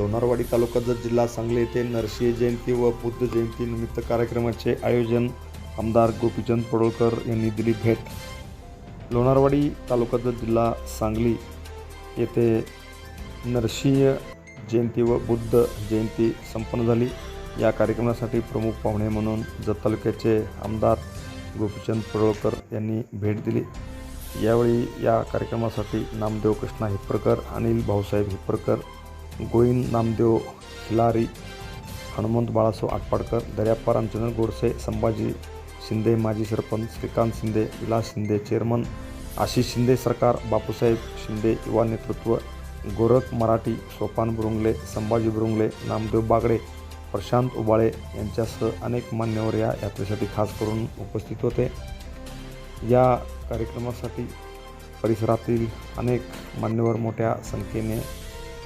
लोणारवाडी तालुका जत जिल्हा सांगली येथे नरसिंह जयंती व बुद्ध जयंती निमित्त कार्यक्रमाचे आयोजन आमदार गोपीचंद पडोळकर यांनी दिली भेट. लोणारवाडी तालुका जत जिल्हा सांगली येथे नरसिंह जयंती व बुद्ध जयंती संपन्न झाली. या कार्यक्रमासाठी प्रमुख पाहुणे म्हणून जत तालुक्याचे आमदार गोपीचंद पडोळकर यांनी भेट दिली. यावेळी या कार्यक्रमासाठी नामदेव कृष्णा हिप्परकर अनिल भाऊसाहेब हिप्परकर गोविंद नामदेव खिलारी हनुमंत बाळासाव आटपाडकर दर्याप्पा रामचंद्र गोडसे संभाजी शिंदे माजी सरपंच श्रीकांत शिंदे विलास शिंदे चेअरमन आशिष शिंदे सरकार बापूसाहेब शिंदे युवा नेतृत्व गोरख मराठी सोपान बुरुंगले संभाजी बुरुंगले नामदेव बागडे प्रशांत उबाळे यांच्यासह अनेक मान्यवर या यात्रेसाठी खास करून उपस्थित होते. या कार्यक्रमासाठी परिसरातील अनेक मान्यवर मोठ्या संख्येने